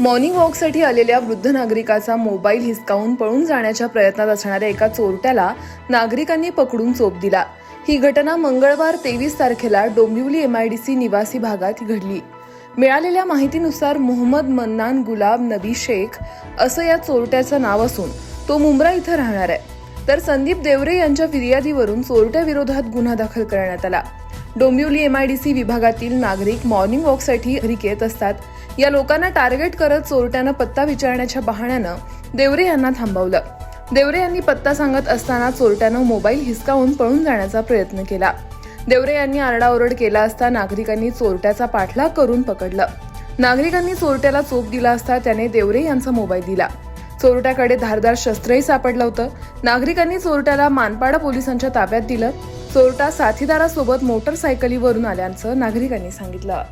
Morning वॉकसाठी आलेल्या वृद्ध नागरिकाचा मोबाईल हिसकावून पळून जाण्याच्या प्रयत्नात असणाऱ्या एका चोरट्याला नागरिकांनी पकडून चोप दिला. ही घटना मंगळवार तेवीस तारखेला डोंबिवली एमआयडीसी निवासी भागात घडली. मिळालेल्या माहितीनुसार मोहम्मद मन्नान गुलाब नबी शेख असं या चोरट्याचं नाव असून तो मुंब्रा इथं राहणार आहे. तर संदीप देवरे यांच्या फिर्यादीवरून चोरट्याविरोधात गुन्हा दाखल करण्यात आला. डोंबिवली एमआयडीसी विभागातील नागरिक मॉर्निंग वॉकसाठी घरी येत असतात. या लोकांना टार्गेट करत चोरट्यानं पत्ता विचारण्याच्या बहाण्यानं देवरे यांना थांबवलं. देवरे यांनी पत्ता सांगत असताना चोरट्यानं मोबाईल हिसकावून पळून जाण्याचा प्रयत्न केला. देवरे यांनी आरडाओरड केला असता नागरिकांनी चोरट्याचा पाठलाग करून पकडलं. नागरिकांनी चोरट्याला चोप दिला असता त्याने देवरे यांचा मोबाईल दिला. चोरट्याकडे धारदार शस्त्रही सापडलं होतं. नागरिकांनी चोरट्याला मानपाडा पोलिसांच्या ताब्यात दिलं. चोरटा साथीदारासोबत मोटरसायकलीवरून आल्याचं नागरिकांनी सांगितलं.